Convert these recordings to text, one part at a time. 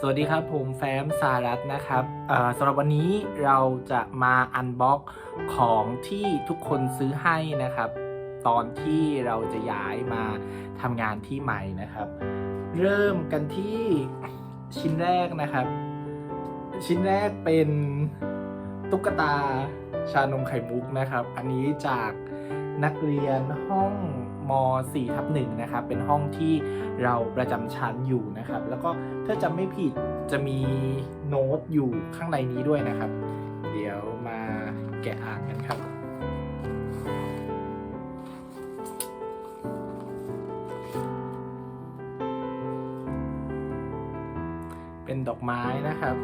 สวัสดีครับ ผมแฟ้มสารัตนะครับสำหรับวันนี้เราจะมาอันบ็อกของที่ทุกคนซื้อให้นะครับ ตอนที่เราจะย้ายมาทำงานที่ใหม่นะครับ เริ่มกันที่ชิ้นแรกนะครับ ชิ้นแรกเป็นตุ๊กตาชานมไข่มุกนะครับ อันนี้จากนักเรียนห้อง ม .4 ทับ1นะครับ เป็นห้องที่เราประจำชั้นอยู่นะครับ แล้วก็ถ้าจำไม่ผิดจะมีโน้ตอยู่ข้างในนี้ด้วยนะครับ เดี๋ยวมาแกะอ่านกันครับเป็นดอกไม้นะครับ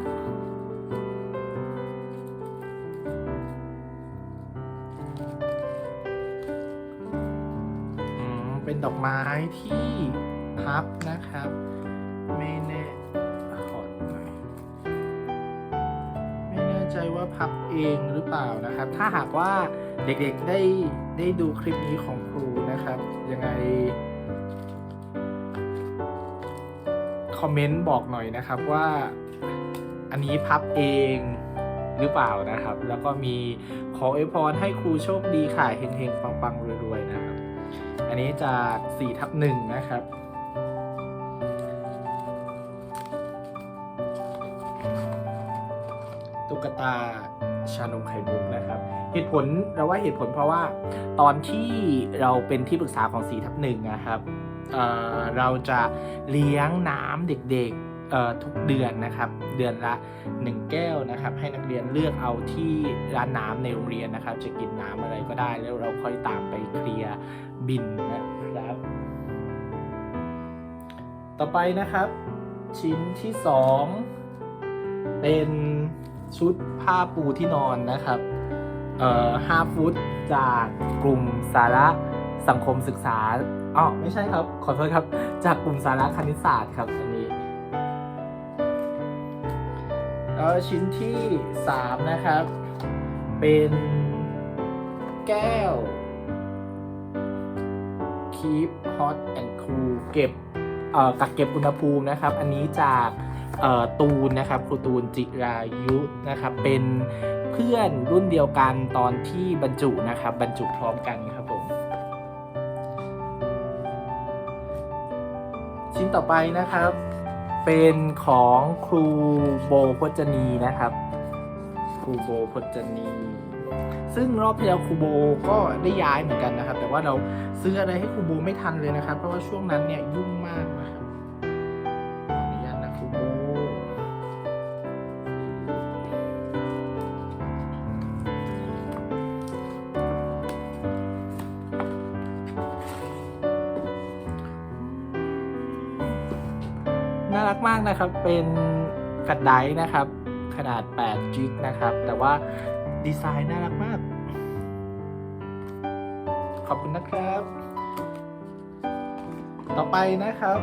ดอกไม้ที่พับนะครับ ไม่แน่ขอหน่อยไม่แน่ใจว่าพับเองหรือเปล่านะครับ ถ้าหากว่าเด็กๆได้ได้ดูคลิปนี้ของครูนะครับ ยังไง คอมเมนต์บอกหน่อยนะครับว่าอันนี้พับเองหรือเปล่านะครับ แล้วก็มีขออวยพรให้ครูโชคดีค่ะเฮงๆปังๆรวยๆนะครับ นนี้จาก4ทับหนึ่งนะครับ ตุ๊กตาชานมไข่มุกนะครับ เหตุผลเราว่าเหตุผลเพราะว่าตอนที่เราเป็นที่ปรึกษาของ4ทับหนึ่งนะครับเเราจะเลี้ยงน้ำเด็กๆ ทุกเดือนนะครับ เดือนละ 1 แก้วนะครับ ให้นักเรียนเลือกเอาที่ร้านน้ำในโรงเรียนนะครับ จะกินน้ำอะไรก็ได้แล้วเราค่อยตามไปเคลียร์บินนะครับ ต่อไปนะครับ ชิ้นที่ 2 เป็นชุดผ้าปูที่นอนนะครับเอ่อห้าฟุตจากกลุ่มสาระสังคมศึกษาอ๋อไม่ใช่ครับ ขอโทษครับ จากกลุ่มสาระคณิตศาสตร์ครับอันนี้ แล้วชิ้นที่ 3 นะครับ เป็นแก้ว keep hot and cool เก็บกักเก็บอุณหภูมินะครับ อันนี้จากตูนนะครับครูตูนจิรายุนะครับ เป็นเพื่อนรุ่นเดียวกันตอนที่บรรจุนะครับ บรรจุพร้อมกันครับผมชิ้นต่อไปนะครับ เป็นของครูโบพจนีนะครับ ครูโบพจนี ซึ่งรอบที่แล้วครูโบก็ได้ย้ายเหมือนกันนะครับ แต่ว่าเราซื้ออะไรให้ครูโบไม่ทันเลยนะครับ เพราะว่าช่วงนั้นเนี่ยยุ่งมากนะครับ น่ากมากนะครับ เป็นกระไดนะครับ ขนาด8จิกนะครับ แต่ว่าดีไซน์น่ารักมาก ขอบคุณนะครับ ต่อไปนะครับ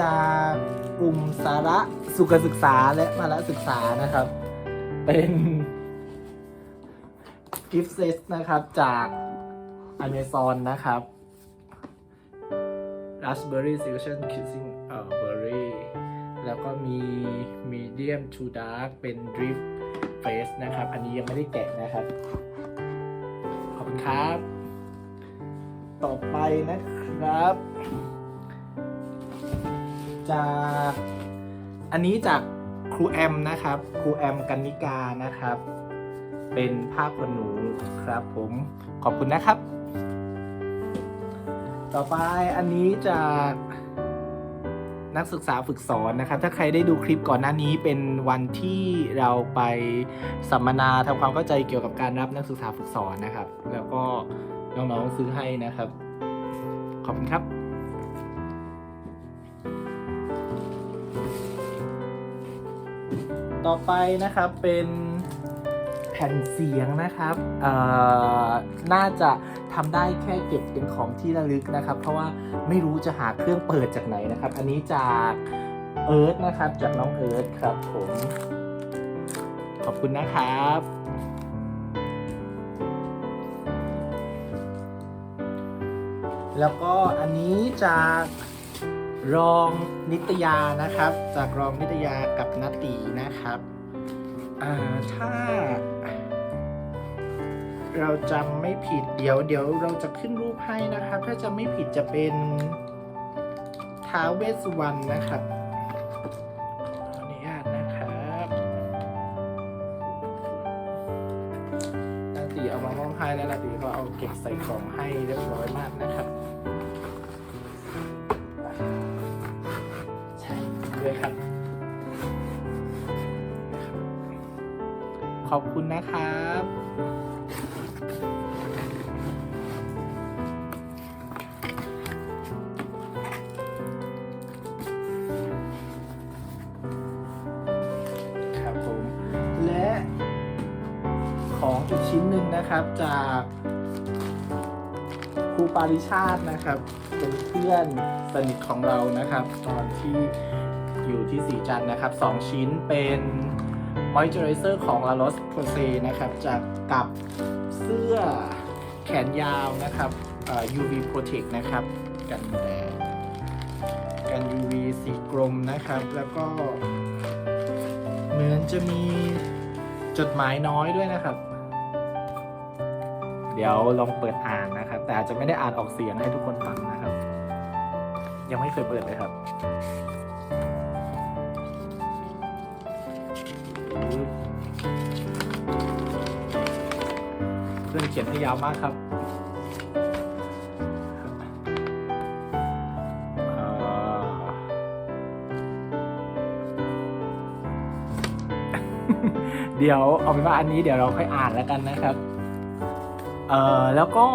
จากกลุ่มสาระสุขศึกษาและมาละศึกษานะครับ เป็นกิฟต์เซตนะครับจาก Amazon นะครับ Raspberry Selection Kissing เอ่อ Berry แล้วก็มี Medium to Dark เป็น Drift Face นะครับ อันนี้ยังไม่ได้แกะนะครับ ขอบคุณครับ ต่อไปนะครับ จาก อันนี้จากครูแอมนะครับ ครูแอมกันนิกานะครับ เป็นภาพคนหนูครับผมขอบคุณนะครับ ต่อไปอันนี้จาก นักศึกษาฝึกสอนนะครับ ถ้าใครได้ดูคลิปก่อนหน้านี้เป็นวันที่เราไปสัมมนาทำความเข้าใจเกี่ยวกับการรับนักศึกษาฝึกสอนนะครับ แล้วก็น้องๆซื้อให้นะครับ ขอบคุณครับต่อไปนะครับเป็นแผ่นเสียงนะครับเอ่อน่าจะ ทำได้แค่เก็บเป็นของที่ระลึกนะครับ เพราะว่าไม่รู้จะหาเครื่องเปิดจากไหนนะครับ อันนี้จากเอิร์ธนะครับ จากน้องเอิร์ธครับผม ขอบคุณนะครับแล้วก็อันนี้จากรองนิตยานะครับ จากรองนิตยากับนาตีนะครับ อ่าถ้า เราจำไม่ผิดเดี๋ยวเดี๋ยวเราจะขึ้นรูปให้นะครับ ถ้าจะไม่ผิดจะเป็นท้าวเวสสุวรรณนะครับขออนุญาตนะครับนาตีเอามามอบให้แล้วนาตีก็เอาเก็บใส่กล่องให้เรียบร้อยมากนะครับใช่ด้วยครับขอบคุณนะครับ ครับผม และของอีกชิ้นหนึ่งนะครับจากครูปาริชาตินะครับเป็นเพื่อนสนิทของเรานะครับ ตอนที่อยู่ที่สีจันนะครับสองชิ้นเป็น Moisturizer ของ La Roche Posay นะครับจากกับเสื้อแขนยาวนะครับ UV Protect นะครับ กันแดดกัน UV สีกรมนะครับ แล้วก็ เหมือนจะมีจดหมายน้อยด้วยนะครับ เดี๋ยวลองเปิดอ่านนะครับ แต่อาจจะไม่ได้อ่านออกเสียงให้ทุกคนฟังนะครับ ยังไม่เคยเปิดเลยครับ พื่อนเขียนให้ยาวมากครับเดี๋ยวเอาเป็นว่าอันนี้เดี๋ยวเราค่อยอ่านแล้วกันนะครับ เอ่อแล้วก็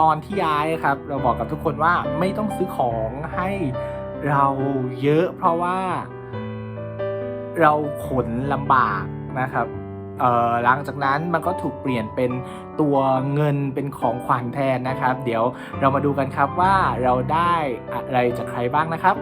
ตอนที่ย้ายครับ เราบอกกับทุกคนว่าไม่ต้องซื้อของให้เราเยอะเพราะว่า เราขนลำบากนะครับ หลังจากนั้นมันก็ถูกเปลี่ยนเป็นตัวเงินเป็นของขวัญแทนนะครับ เดี๋ยวเรามาดูกันครับว่าเราได้อะไรจากใครบ้างนะครับ